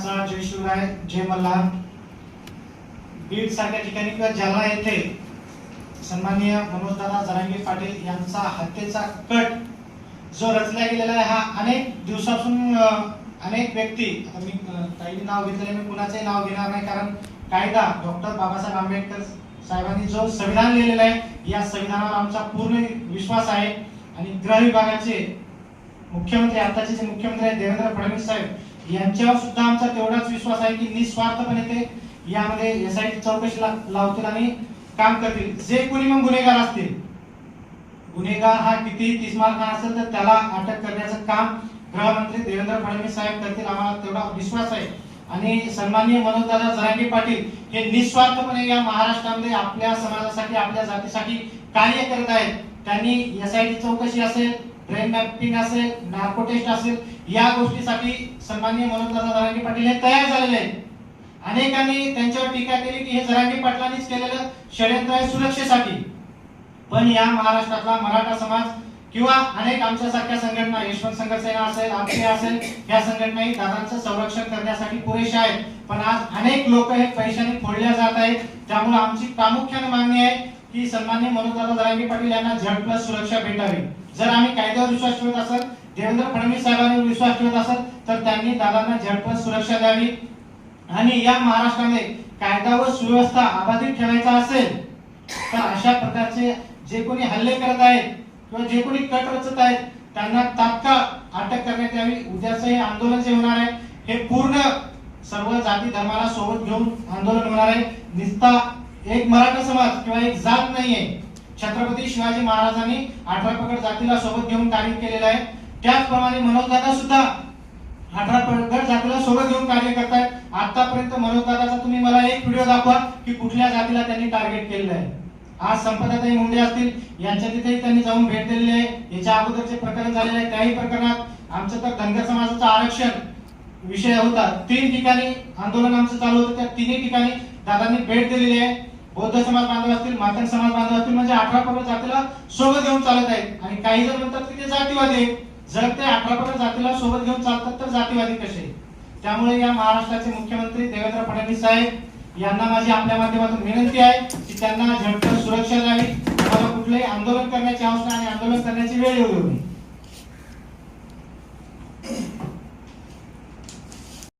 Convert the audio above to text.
महाराष्ट्राचा जय शिवराय जय मल्हार बीड सारख्या ठिकाणी किंवा जालना येथे सन्माननीय मनोजदादा जरांगे पाटील यांचा हत्येचा कट जो रचला गेलेला आहे हा अनेक दिवसापासून अनेक व्यक्ती आता मी काही नाव घेतलेले मी कुणाचंही नाव घेणार नाही कारण कायदा डॉक्टर बाबासाहेब आंबेडकर साहेबांनी जो संविधान लिहिलेला आहे या संविधानावर आमचा पूर्ण विश्वास आहे. आणि गृह विभागाचे मुख्यमंत्री आताचे जे मुख्यमंत्री आहेत देवेंद्र फडणवीस साहेब यांच्यावर सुद्धा आमचा तेवढाच विश्वास आहे की निस्वार्थपणे ते यामध्ये एस आय टी चौकशी ला- लावतील आणि काम करतील. जे कोणी मग गुन्हेगार असतील. गुन्हेगार हा कितीही तिस्मारखाना असेल तर त्याला अटक करण्याचं काम गृहमंत्री देवेंद्र फडणवीस साहेब करतील आम्हाला तेवढा विश्वास आहे. आणि सन्माननीय मनोजदादा जरांगे पाटील हे निस्वार्थपणे या महाराष्ट्रामध्ये आपल्या समाजासाठी आपल्या जातीसाठी कार्य करत आहेत. त्यांनी एस आय टी चौकशी असेल ब्रेन मॅपिंग असेल नार्को टेस्ट असेल या गोष्टीसाठी सन्माननीय मनोजदादा जरांगे पाटील हे तयार झालेले आहेत. अनेकांनी त्यांच्यावर टीका केली की हे जरांगे पाटलांनीच केलेलं षडयंत्र आहे सुरक्षेसाठी. पण या महाराष्ट्रातला मराठा समाज किंवा अनेक आमच्यासारख्या संघटना यशवंत संघर्ष सेना असेल आमचे असेल या संघटनाही दादांचं संरक्षण करण्यासाठी पुरेशा आहेत. पण आज अनेक लोक हे पैशाने फोडल्या जात आहेत. त्यामुळे आमची प्रामुख्याने मागणी आहे की सन्मान्य मनोजदादा जरांगे पाटील यांना झड प्लस सुरक्षा भेटावी. जर आम्ही कायद्यावर विश्वास ठेवत असेल देवेंद्र फडणवीस साहेबांवर विश्वास ठेवत असेल तर त्यांनी दादांना झड प्लस सुरक्षा द्यावी. आणि या महाराष्ट्रामध्ये कायदा व सुव्यवस्था अबाधित ठेवायचा असेल तर अशा प्रकारचे जे कोणी हल्ले करत आहेत किंवा जे कोणी कट रचत आहेत त्यांना तात्काळ अटक करण्यात यावी. उद्याचं हे आंदोलन जे होणार आहे हे पूर्ण सर्व जाती धर्माला सोबत घेऊन आंदोलन होणार आहे. निस्ता एक मराठा समाज किंवा एक जात नाहीये छत्रपती शिवाजी महाराजांनी अठरा पगड जातीला सोबत घेऊन कार्य केलेलं आहे. त्याचप्रमाणे मनोजदादा सुद्धा अठरा पगड जातीला सोबत घेऊन कार्य करतायत. आतापर्यंत मनोजदादाचा तुम्ही मला एक व्हिडिओ दाखवा की कुठल्या जातीला त्यांनी टार्गेट केलेलं आहे. आज संपदाताई मुंडे असतील यांच्या तिथेही त्यांनी जाऊन भेट दिलेली आहे. याच्या अगोदरचे प्रकरण झालेले आहे त्याही प्रकरणात. आमचं तर धनगर समाजाचं आरक्षण विषय होता. तीन ठिकाणी आंदोलन आमचं चालू होतं. त्या तिन्ही ठिकाणी दादांनी भेट दिलेली आहे. बौद्ध समाज बांधव असतील मातंग समाज बांधव असतील म्हणजे अठरा पर्व जातीला सोबत घेऊन चालत आहेत. आणि काही जण म्हणतात की ते जातीवादी जर ते अठरा पर्व जातीला सोबत घेऊन चालतात तर जातीवादी कसे त्यामुळे या महाराष्ट्राचे मुख्यमंत्री देवेंद्र फडणवीस साहेब यांना माझी आपल्या माध्यमातून विनंती आहे की त्यांना झटपट सुरक्षा द्यावी. आम्हाला कुठलंही आंदोलन करण्याची अवस्था आणि आंदोलन करण्याची वेळ येऊ नये.